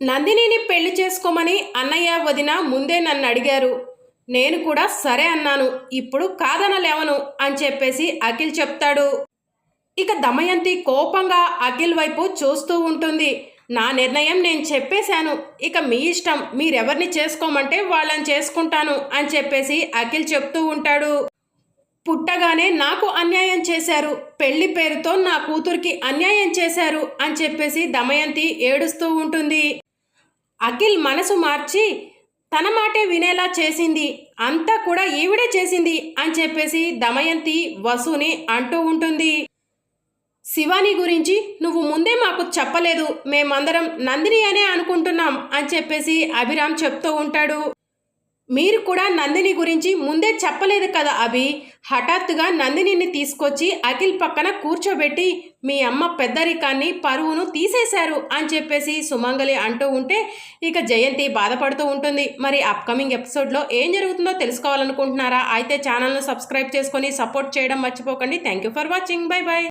నందినిని పెళ్ళి చేసుకోమని అన్నయ్య వదిన ముందే నన్ను అడిగారు. నేను కూడా సరే అన్నాను. ఇప్పుడు కాదనలేవను అని చెప్పేసి అఖిల్ చెప్తాడు. ఇక దమయంతి కోపంగా అఖిల్ వైపు చూస్తూ ఉంటుంది. నా నిర్ణయం నేను చెప్పేశాను. ఇక మీ ఇష్టం. మీరెవరిని చేసుకోమంటే వాళ్ళని చేసుకుంటాను అని చెప్పేసి అఖిల్ చెప్తూ ఉంటాడు. పుట్టగానే నాకు అన్యాయం చేశారు. పెళ్ళి పేరుతో నా కూతురికి అన్యాయం చేశారు అని చెప్పేసి దమయంతి ఏడుస్తూ ఉంటుంది. అఖిల్ మనసు మార్చి తన మాటే వినేలా చేసింది అంతా కూడా ఈవిడే చేసింది అని చెప్పేసి దమయంతి వసుని అంటూ ఉంటుంది. శివాని గురించి నువ్వు ముందే మాకు చెప్పలేదు మేమందరం నందిని అనే అనుకుంటున్నాం అని చెప్పేసి అభిరామ్ చెప్తూ ఉంటాడు. మీరు కూడా నందిని గురించి ముందే చెప్పలేదు కదా అభి. హఠాత్తుగా నందినిని తీసుకొచ్చి అఖిల్ పక్కన కూర్చోబెట్టి మీ అమ్మ పెద్దరికాన్ని పరువును తీసేశారు అని చెప్పేసి సుమంగలి అంటూ ఉంటే ఇక జయంతి బాధపడుతూ ఉంటుంది. మరి అప్కమింగ్ ఎపిసోడ్లో ఏం జరుగుతుందో తెలుసుకోవాలనుకుంటున్నారా? అయితే ఛానల్ను సబ్స్క్రైబ్ చేసుకొని సపోర్ట్ చేయడం మర్చిపోకండి. Thank you for watching bye bye